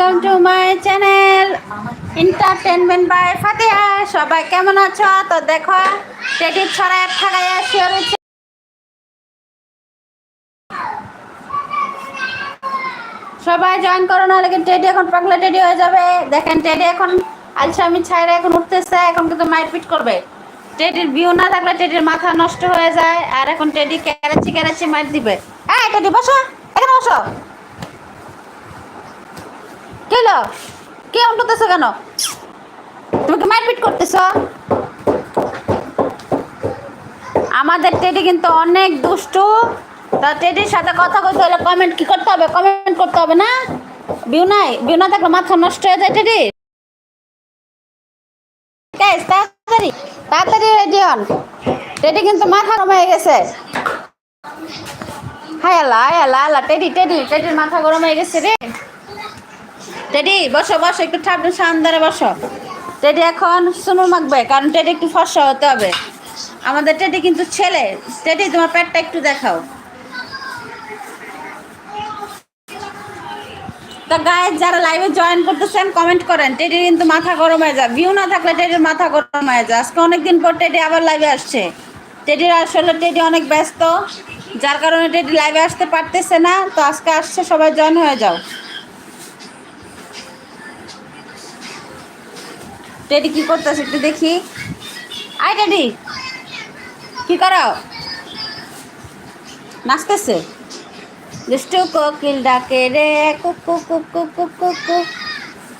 Welcome to my channel entertainment by Fatiha সবাই কেমন আছো? তো দেখো, টেডি ছড়ায় ঠাগাইয়া শুয়ে সবাই জয়েন করো না লেকিন টেডি এখন পাগলা টেডি হয়ে যাবে? দেখেন, টেডি এখন আলসামি ছাইরা এখন উঠতেছে, এখন কিন্তু মারপিট করবে। টেডির ভিউ না থাকলে টেডির মাথা নষ্ট হয়ে যায়, আর এখন টেডি কেরাচি কেরাচি মার দিবে। হ্যাঁ টেডি, বসো। এখানে বসো। কে কে উঠতেছো কেন? তুমি মারপিট করতেছ? আমাদের টেডি কিন্তু অনেক দুষ্টু। তা টেডির সাথে কথা বলতে হলে কমেন্ট কি করতে হবে? কমেন্ট করতে হবে না? বিউ নাই? বিউ না থাকলে মাথা নষ্ট হয়ে যায় টেডি। তাড়াতাড়ি তাড়াতাড়ি রেডি হন। টেডি কিন্তু মাথা গরম হয়ে গেছে। হায় আল্লাহ হায় আল্লাহ আল্লাহ, টেডি টেডি, টেডির মাথা গরম হয়ে গেছে রে। টেডি বসো বসো, একটু ঠান্ডা, সান্দারে বসো। টেডি এখন সুনুর মাখবে, কারণ টেডি একটু ফর্সা হতে হবে। আমাদের টেডি কিন্তু ছেলে। টেডি তোমার পেটটা একটু দেখাও। তো গায়ে যারা লাইভে জয়েন করতেছেন কমেন্ট করেন। টেডির কিন্তু মাথা গরম হয়ে যায় ভিউ না থাকলে টেডির মাথা গরম হয়ে যায়। আজকে অনেকদিন পর টেডি আবার লাইভে আসছে। টেডির আসলে টেডি অনেক ব্যস্ত। যার কারণে টেডি লাইভে আসতে পারতেছে না। তো আজকে আসছে, সবাই জয়েন হয়ে যাও। টেডি কি করতেছে একটু দেখি। আই টেডি কি করো? নাচতেছে? দুষ্টু কোকিল ডাকে রে কুক কুক কুক কুক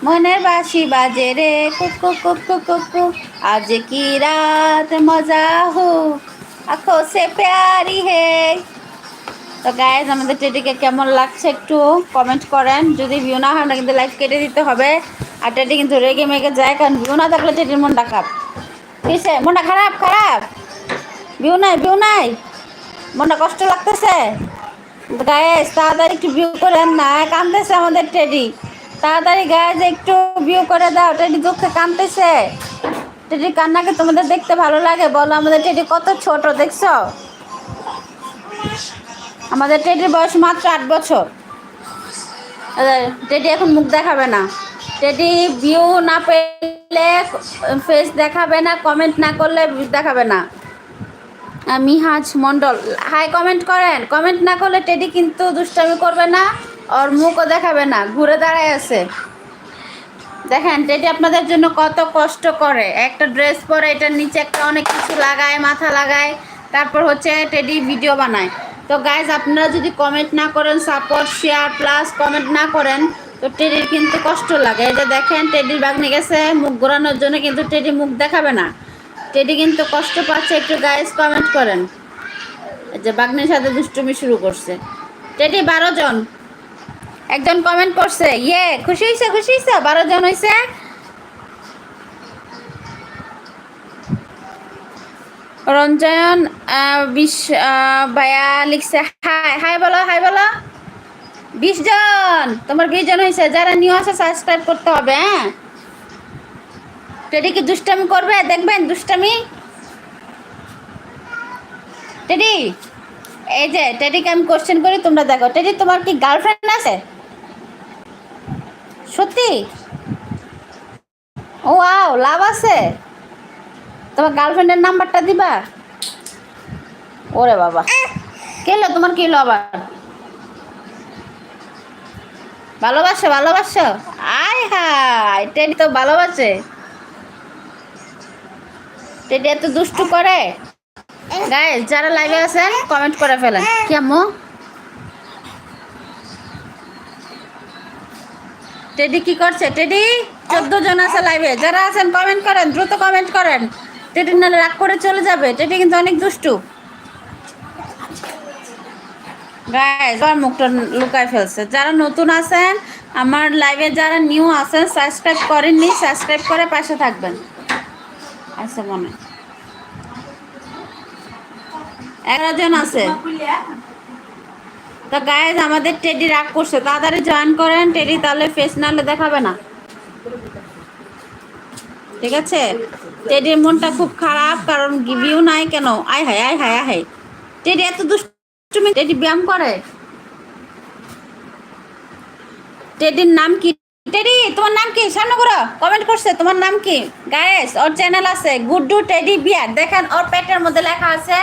মনের বাঁশি বাজে রে কুক কুক কুক কুক আজ কি রাত মজা হো আখো সে প্যারি হে। তো গাইজ আমাদের টেডিকে কেমন লাগছে একটু কমেন্ট করেন। যদি ভিউ না হয় না কিন্তু লাইক কেটে দিতে হবে। আর টেডি কিন্তু রেগে মেগে যায়, কারণ ভিউ না থাকলে টেডির মনটা খারাপ। কিসে মনটা খারাপ খারাপ? ভিউ নাই ভিউ নাই। মনটা কষ্ট লাগতেছে। গায়েস তাড়াতাড়ি একটু ভিউ করেন না, কাঁদতেছে আমাদের টেডি। তাড়াতাড়ি গায়েস একটু ভিউ করে দাও, টেডি দুঃখে কাঁদতেছে। টেডি কান্নাকে তোমাদের দেখতে ভালো লাগে, বলো আমাদের টেডি কত ছোট, দেখছ? আমাদের টেডির বয়স মাত্র আট বছর। টেডি এখন মুখ দেখাবে না। টেডি ভিউ না পেলে ফেস দেখাবে না কমেন্ট না করলে দেখাবে না। মিহাজ মন্ডল হাই কমেন্ট করেন। কমেন্ট না করলে টেডি কিন্তু দুষ্টামি করবে না, ওর মুখও দেখাবে না, ঘুরে দাঁড়ায় আছে। দেখেন, টেডি আপনাদের জন্য কত কষ্ট করে। একটা ড্রেস পরে এটার নিচে একটা অনেক কিছু লাগায়, মাথা লাগায়, তারপর হচ্ছে টেডি ভিডিও বানায়। তো গাইজ আপনারা যদি কমেন্ট না করেন সাপোর্ট শেয়ার প্লাস কমেন্ট না করেন, তো টেডির কিন্তু কষ্ট লাগে। যে দেখেন টেডির বাগনি গেছে, মুখ ঘোরানোর জন্য কিন্তু টেডি মুখ দেখাবে না। টেডি কিন্তু কষ্ট পাচ্ছে, একটু গাইজ কমেন্ট করেন। যে বাগনির সাথে দুষ্টুমি শুরু করছে। টেডি বারো জন। একজন কমেন্ট করছে ইয়ে খুশি হয়েছে খুশি হয়েছে বারো জন হয়েছে রঞ্জন বিশ ভাইয়া লিখছে হাই হাই বলো হাই বলো। বিশ জন তোমার বিশ জন হয়েছে যারা নিউ আছে সাবস্ক্রাইব করতে হবে হ্যাঁ? টেডি কি দুষ্টামি করবে? দেখবেন দুষ্টামি। টেডি, এই যে টেডিকে আমি কোশ্চেন করি, তোমরা দেখো। টেডি, তোমার কি গার্লফ্রেন্ড আছে? সত্যি? ও আও লাভ আছে? তোমার গার্লফ্রেন্ডের নাম্বারটা দিবা? ওরে বাবা। কেলো তোমার কি হলো আবার? ভালোবাসো ভালোবাসো? আয় হায়, টেডি তো ভালোবাসে। টেডি এত দুষ্টু করে। গাইস যারা লাইভে আছেন কমেন্ট করে ফেলেন। কি আম্মু? টেডি কি করছে? টেডি, চোদ্দ জন আছে লাইভে যারা আছেন কমেন্ট করেন, দ্রুত কমেন্ট করেন। টেডি নাহলে রাগ করে চলে যাবে। টেডি কিন্তু অনেক দুষ্টু। গাইস আমার মুখটা লুকায় ফেলছে। যারা নতুন আছেন, আমার লাইভে যারা নিউ আছেন সাবস্ক্রাইব করেননি সাবস্ক্রাইব করে পাশে থাকবেন। আচ্ছা মনে এগারো জন আছে। তো গায়েজ আমাদের টেডি রাগ করছে। তাড়াতাড়ি জয়েন করেন। টেডি তাহলে ফেস নাহলে দেখাবে না। ঠিক আছে? টেডির মনটা খুব খারাপ, কারণ ভিউ নাই কেন? আয় হায় আয় হায় আয় হায়। টেডি এত দুষ্টুমি টেডি ব্যায়াম করে? টেডির নাম কি? টেডি তোমার নাম কি? সামনে করো কমেন্ট করছে, তোমার নাম কি? গায়েস ওর চ্যানেল আছে, গুড্ডু টেডি বিয়ার দেখেন, ওর পেটের মধ্যে লেখা আছে,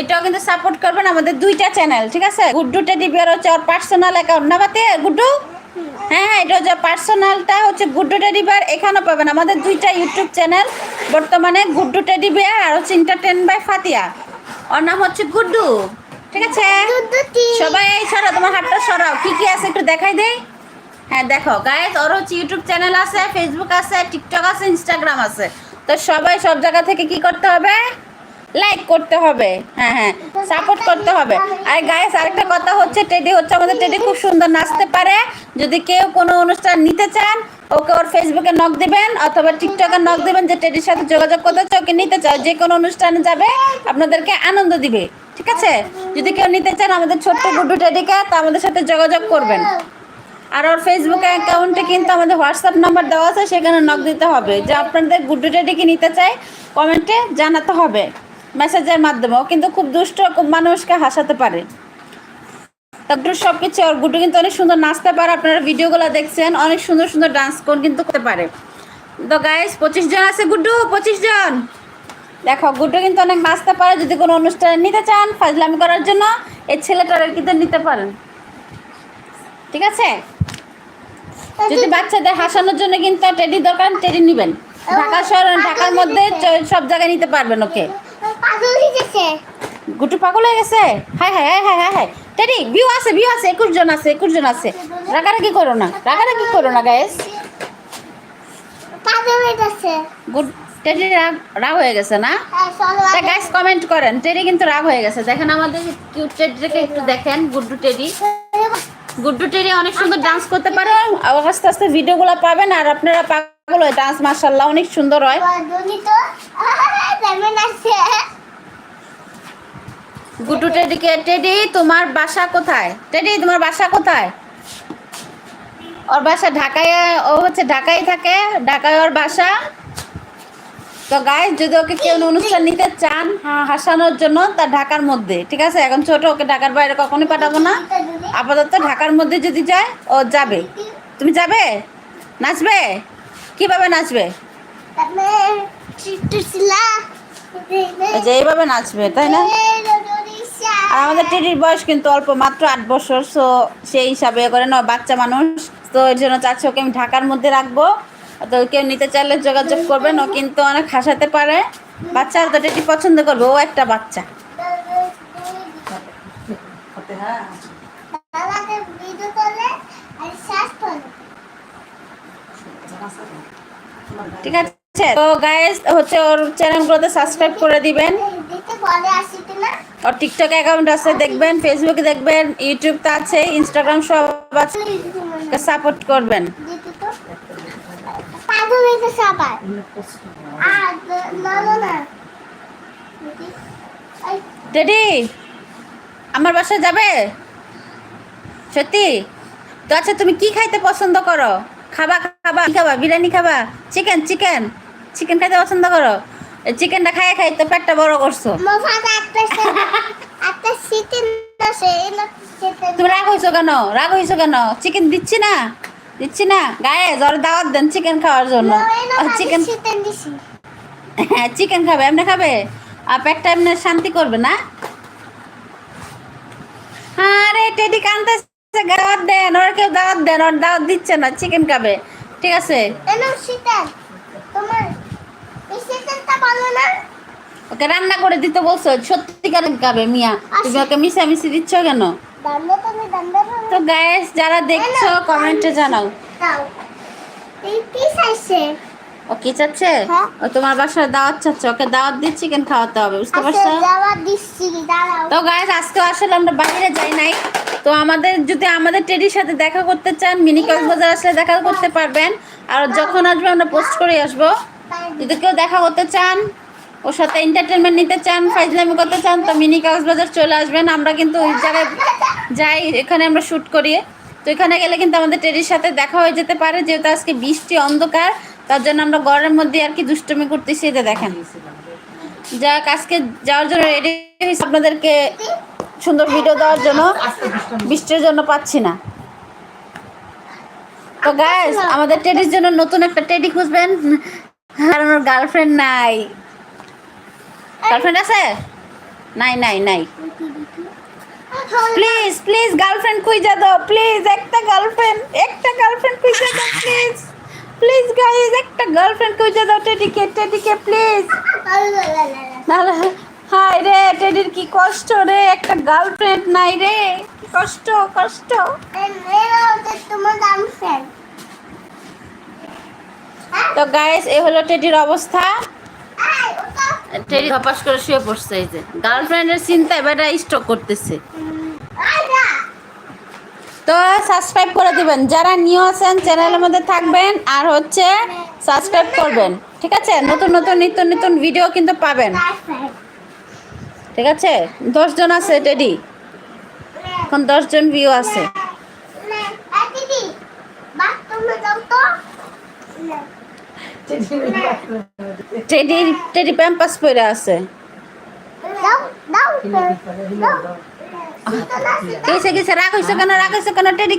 এটাও কিন্তু সাপোর্ট করবেন আমাদের দুইটা চ্যানেল ঠিক আছে? গুড্ডু টেডি বিয়ার হচ্ছে ওর পার্সোনাল অ্যাকাউন্ট না বাতে, গুড্ডু? হ্যাঁ হ্যাঁ এটা হচ্ছে পার্সোনালটা হচ্ছে গুড্ডু টেডি বিয়ার এখানেও পাবেন আমাদের দুইটা ইউটিউব চ্যানেল বর্তমানে গুড্ডু টেডি বিয়ার আর হচ্ছে এন্টারটেন বাই ফাতিয়া। ওর নাম হচ্ছে গুড্ডু। ঠিক আছে? সবাই এই সরাও তোমার হাতটা সরাও। কি কি আছে একটু দেখাই দেই? হ্যাঁ দেখো গাইজ ওর হচ্ছে ইউটিউব চ্যানেল আছে ফেসবুক আছে টিকটক আছে ইনস্টাগ্রাম আছে। তো সবাই সব জায়গা থেকে কি করতে হবে? লাইক করতে হবে। হ্যাঁ হ্যাঁ। সাপোর্ট করতে হবে। আর গাইস আরেকটা কথা হচ্ছে টেডি হচ্ছে আমাদের টেডি খুব সুন্দর নাচতে পারে। যদি কেউ কোনো অনুষ্ঠান নিতে চান, ওকে ওর ফেসবুকে নক দিবেন, অথবা টিকটকে নক দিবেন যে টেডির সাথে যোগাযোগ করতে চাও, ওকে নিতে চাও, যে কোনো অনুষ্ঠানে যাবে, আপনাদেরকে আনন্দ দিবে। ঠিক আছে? যদি কেউ নিতে চান আমাদের ছোট্ট গুড্ডু টেডিকে তো আমাদের সাথে যোগাযোগ করবেন। আর ওর ফেসবুক অ্যাকাউন্টে কিন্তু আমাদের হোয়াটসঅ্যাপ নাম্বার দেওয়া আছে, সেখানে নক দিতে হবে। যে আপনাদের গুড্ডু টেডিকে নিতে চাই কমেন্টে জানাতে হবে। মেসেজের মাধ্যমে ও কিন্তু খুব দুষ্ট, খুব মানুষকে হাসাতে পারে। তারপর সব কিছু ওর গুড্ডু কিন্তু অনেক সুন্দর নাচতে পারে, আপনারা ভিডিওগুলো দেখছেন, অনেক সুন্দর সুন্দর ডান্স কোন কিন্তু করতে পারে। তো গাইস পঁচিশ জন আছে গুড্ডু, পঁচিশ জন। দেখো, গুড্ডু কিন্তু অনেক নাচতে পারে, যদি কোনো অনুষ্ঠানে নিতে চান ফাজলামি করার জন্য, এই ছেলেটার কিন্তু নিতে পারেন। ঠিক আছে? যদি বাচ্চাদের হাসানোর জন্য কিন্তু টেডি দরকার টেডি নেবেন। ঢাকা শহর ঢাকার মধ্যে সব জায়গায় নিতে পারবেন ওকে। গুটু পাগল হয়ে গেছে? Hi hi hi hi hi hi. Teddy বিউ আছে বিউ আছে একুশ জন আছে একুশ জন আছে। রাগারাগি করো না রাগারাগি করো না হয়ে গুড টেডি রাগ রাগ হয়ে গেছে না? হ্যাঁ তা গাইস কমেন্ট করেন টেডি কিন্তু রাগ হয়ে গেছে। দেখেন আমাদের কিউট টেডিকে একটু দেখেন গুড্ডু টেডি। গুড্ডু টেডি অনেক সুন্দর ডান্স করতে পারে আস্তে আস্তে ভিডিওগুলো পাবেন আর আপনারা হয় ডান্স মার্শাল্লাহ অনেক সুন্দর হয়। তেমন টেডিকে টেডি, তোমার বাসা কোথায়? টেডি, তোমার বাসা কোথায়? ওর বাসা ঢাকায়, ও হচ্ছে ঢাকায় থাকে, ঢাকায় ওর বাসা। তো গায়ে যদি ওকে কেউ অনুষ্ঠান নিতে চান হাসানোর জন্য, তা ঢাকার মধ্যে, ঠিক আছে? এখন ছোট, ওকে ঢাকার বাইরে কখনোই পাঠাবো না। আপাতত ঢাকার মধ্যে যদি যায়, ও যাবে। তুমি যাবে? নাচবে? কীভাবে নাচবে? যে এইভাবে নাচবে, তাই না? আর আমাদের টেডির বয়স কিন্তু অল্প, মাত্র আট বছর সো সেই হিসাবে করে না বাচ্চা মানুষ। তো এর জন্য চাচ্ছি ওকে আমি ঢাকার মধ্যে রাখব। তো কেউ নিতে চাইলে যোগাযোগ করবেন, ও কিন্তু অনেক হাসাতে পারে। বাচ্চা তো টেডি পছন্দ করবে, ও একটা বাচ্চা। দাদাকে ভিডিও করলে আর শ্বাস পড়ে ঠিক আছে? তো গাইস হচ্ছে ওর চ্যানেলগুলোতে সাবস্ক্রাইব করে দিবেন। ওর টিকটক অ্যাকাউন্ট আছে, দেখবেন ফেসবুকে দেখবেন ইউটিউব তো আছে ইনস্টাগ্রাম সব আছে। সাপোর্ট করবেন। টেডি আমার বাসায় যাবে? সত্যি? তো আচ্ছা তুমি কি খাইতে পছন্দ করো? খাবা খাবা খাবা? বিরিয়ানি খাবা? চিকেন চিকেন চিকেন খাইতে পছন্দ করো? চিকেনটা খাই খাই তো পেটটা বড় করছ। তুমি রাগ হয়েছো কেন? রাগ হয়েছো কেন? চিকেন দিচ্ছি না? দিচ্ছি না? গায়ে জ্বর দাওয়াত দেন চিকেন খাওয়ার জন্য। চিকেন হ্যাঁ চিকেন খাবে এমনি খাবে? আর পেটটা এমনি শান্তি করবে না? আরে টেডি কানতেছে। দাওয়াত দেন ওর কেউ দাওয়াত দেন ওর দাওয়াত দিচ্ছে না চিকেন খাবে। ঠিক আছে? তোমার ভালো না? ওকে রান্না করে দিতে বলছো সত্যিকার খাবে মিয়া। তুমি ওকে মিশামিশি দিচ্ছ কেন? তো গ্যাস যারা দেখছ কমেন্টে জানাও। ও কি চাচ্ছে? হ্যাঁ। ও তোমার বাসায় দাওয়াত চাচ্ছে ওকে দাওয়াত দিয়ে চিকেন খাওয়াতে হবে বুঝতে আচ্ছা পারছ? তো গাইস আজকে আসলে আমরা বাইরে যাই নাই। তো আমাদের, যদি আমাদের টেডির সাথে দেখা করতে চান, মিনি কক্সবাজার আসলে দেখা করতে পারবেন। আর যখন আসবে, আমরা পোস্ট করে আসব। যদি কেউ দেখা করতে চান, ওর সাথে এন্টারটেনমেন্ট নিতে চান, ফাইজলামি করতে চান, তো মিনি কক্সবাজার চলে আসবেন। আমরা কিন্তু ওই জায়গায় যাই, এখানে আমরা শ্যুট করি। তো এখানে গেলে কিন্তু আমাদের টেডির সাথে দেখা হয়ে যেতে পারে, যেহেতু আজকে বৃষ্টি, অন্ধকার, তার জন্য আমরা ঘরের মধ্যে আর কি দুষ্টুমি করতেছি এটা দেখেন। যাক, আজকে যাওয়ার জন্য রেডি আপনাদেরকে। সুন্দর ভিডিও দেওয়ার জন্য বৃষ্টির জন্য পাচ্ছি না। তো গাইস আমাদের টেডির জন্য নতুন একটা টেডি খুঁজবেন। কারণ ওর গার্লফ্রেন্ড নাই। গার্লফ্রেন্ড আছে? নাই নাই নাই। প্লিজ প্লিজ গার্লফ্রেন্ড খুঁজে দাও। প্লিজ একটা গার্লফ্রেন্ড একটা গার্লফ্রেন্ড খুঁজে দাও প্লিজ প্লিজ গাইস একটা গার্লফ্রেন্ড খুঁজে দাও টেডিকে টেডিকে প্লিজ রে টেডির কি কষ্ট রে? একটা গার্লফ্রেন্ড নাই রে। কি কষ্ট কষ্ট। তো গাইস এ হলো টেডির অবস্থা। টেডি ধপাস করে শুয়ে পড়ছে এই যে। গার্লফ্রেন্ডের চিন্তায় বেটা স্টক করতেছে। তো সাবস্ক্রাইব করে দিবেন। যারা নিউ আছেন চ্যানেলের মধ্যে থাকবেন আর হচ্ছে সাবস্ক্রাইব করবেন। ঠিক আছে? নতুন নতুন নিত্য নতুন ভিডিও কিন্তু পাবেন। ঠিক আছে? দশজন আছে টেডি। এখন দশজন ভিউ আছে। টেডি টেডি প্যাম্পাস পরে আছে। কিসে কেন? কেন? টেডি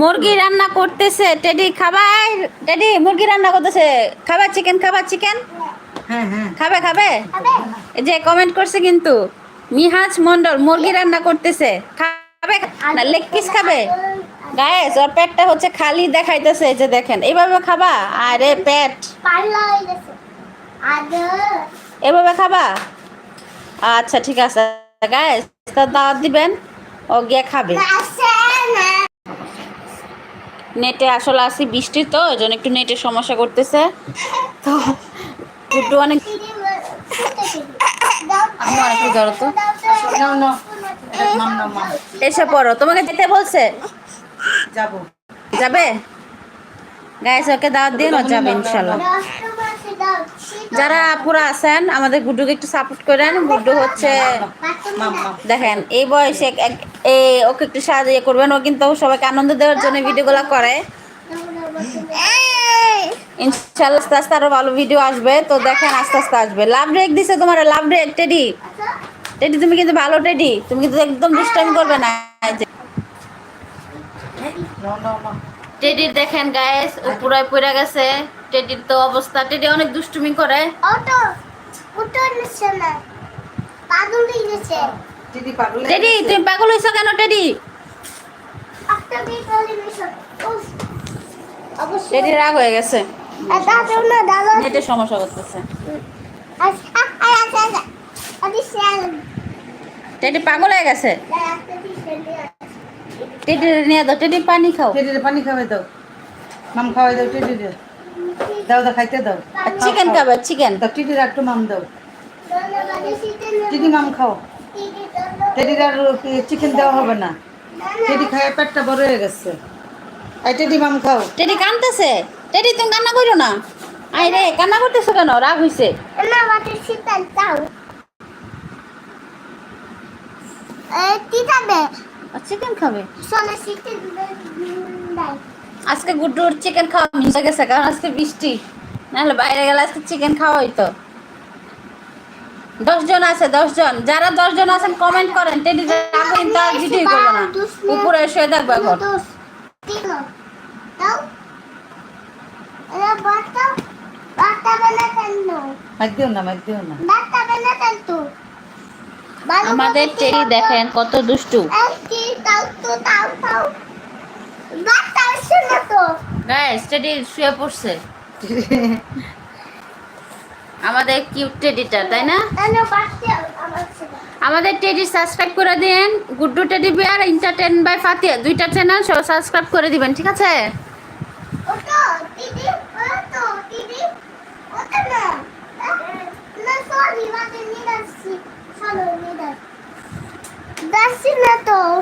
মুরগি রান্না করতেছে। টেডি খাবার? টেডি মুরগি রান্না করতেছে। খাবার চিকেন খাবার চিকেন খাবে খাবে? এই যে কমেন্ট করছে কিন্তু। মিহাজ মন্ডল মুরগি রান্না করতেছে। খাবে? না লেগ পিস খাবে? গায়েস ওর পেটটা হচ্ছে খালি দেখাইতেছে যে দেখেন। এইভাবে খাবা? আরে পেট। হয়ে এভাবে খাবা? আচ্ছা ঠিক আছে। গায়েস তার দাওয়াত দিবেন, ও গিয়ে খাবে। নেটে আসলে আসি বৃষ্টি তো, ওই জন্য একটু নেটের সমস্যা করতেছে। তো গুড্ডু অনেক এসে পড়ো। তোমাকে যেতে বলছে? যাবে। গাইস ওকে দাওয়াত ও যাবে ইনশাল্লাহ যারা আপুরা আছেন আমাদের গুড্ডুকে একটু সাপোর্ট করেন। গুড্ডু হচ্ছে দেখেন এই বয়সে ওকে একটু সাহায্য করবেন। ও কিন্তু সবাইকে আনন্দ দেওয়ার জন্য ভিডিওগুলো করে। ইনশাল্লাহ আস্তে আস্তে আরও ভালো ভিডিও আসবে। তো দেখেন আস্তে আস্তে আসবে। লাভ ব্রেক দিছে তোমার লাভ ব্রেক টেডি টেডি তুমি কিন্তু ভালো টেডি তুমি কিন্তু একদম দুষ্টামি করবে না। টেডির দেখেন গায়েস ও পুরাই পড়ে গেছে। টেডির তো অবস্থা। টেডি অনেক দুষ্টুমি করে। অটো উঠো নিচ্ছে না। পাদুলি গেছে। দিদি পাগল টেডি তুমি পাগল হইছো কেন টেডি টেডি রাগ হয়ে গেছে। সমস্যা করতেছে। আচ্ছা আচ্ছা আচ্ছা টেডি পাগল হয়ে গেছে। টেডি নিয়ে দাও টেডি পানি খাও। পানি খাওয়াই দাও। মাম খাওয়াই দাও টেডির দাও দাও খাইতে দাও। চিকেন খাবে চিকেন। দাও টিডির একটু মাম দাও। টিডি মাম খাও। টেডির আর চিকেন দেওয়া হবে না। টেডি খায় পেটটা বড় হয়ে গেছে। এই টেডি মাম খাও। টেডি টেডি তুমি কান্না করো না। আই রে কান্না করতেছো কেন? রাগ হইছে। না মাটি শীতল তাও এ কি খাবে? চিকেন খাবে? নাই আজকে গুড্ডুর চিকেন খাওয়া মিশে গেছে কারণ আজকে বৃষ্টি। নাহলে বাইরে গেলে আজকে চিকেন খাওয়া হইতো। দশজন আছে দশজন যারা দশজন আছেন কমেন্ট করেন। টেডি আর ভিডিও করব না। উপরে শুয়ে থাকব এখন। আমাদের টেডি দেখেন কত দুষ্টু। কি তাও তো তাও তাও। বাতা শুনে তো গাইস টেডি শুয়ে পড়ছে। আমাদের কিউট টেডিটা তাই না? আমাদের টেডি সাবস্ক্রাইব করে দিন Guddu Teddy bear entertain by Fatiya দুইটা চ্যানেল সব সাবস্ক্রাইব করে দিবেন ঠিক আছে?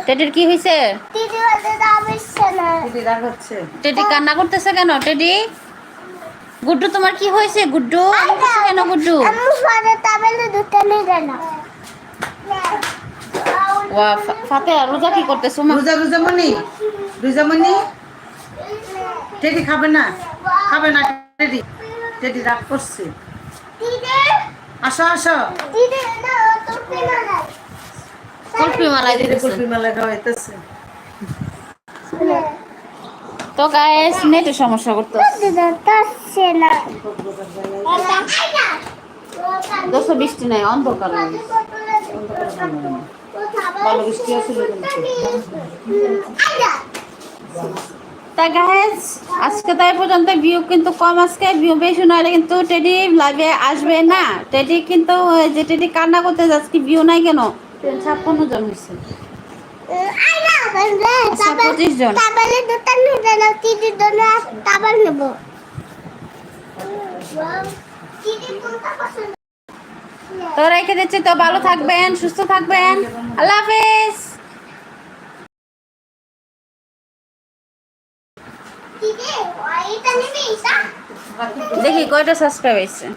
টেডির কি হয়েছে টেডি কান্না করতেছে কেন টেডি? গুড্ডু তোমার কি হয়েছে? গুড্ডু কেন গুড্ডু? ফাতে রোজা কি করতেছো? রোজা রোজা মনি রোজা মনি টেডি খাবে না? খাবে না টেডি টেডি রাগ করছে। দিদি। আসো আসো। দিদি কুলফি মালাই। টেডি দিতেছে। কুলফি মেলা খাওয়াইতেছে তো গাইস নেটের সমস্যা করতো দোষো বৃষ্টি নাই অন্ধকার ভালো বৃষ্টি হয়েছিল তা গাইস আজকে তাই পর্যন্ত ভিউ কিন্তু কম আজকে ভিউ বেশি নইলে কিন্তু টেডি লাইভে আসবে না। টেডি কিন্তু যে টেডি কান্না করতে যাচ্ছে ভিউ নাই কেন? ছাপ্পান্ন জন হয়েছে। তো রেখে দিচ্ছি, তো ভালো থাকবেন, সুস্থ থাকবেন। আল্লাহ হাফেজ। দেখি কয়টা সাবস্ক্রাইব হয়েছে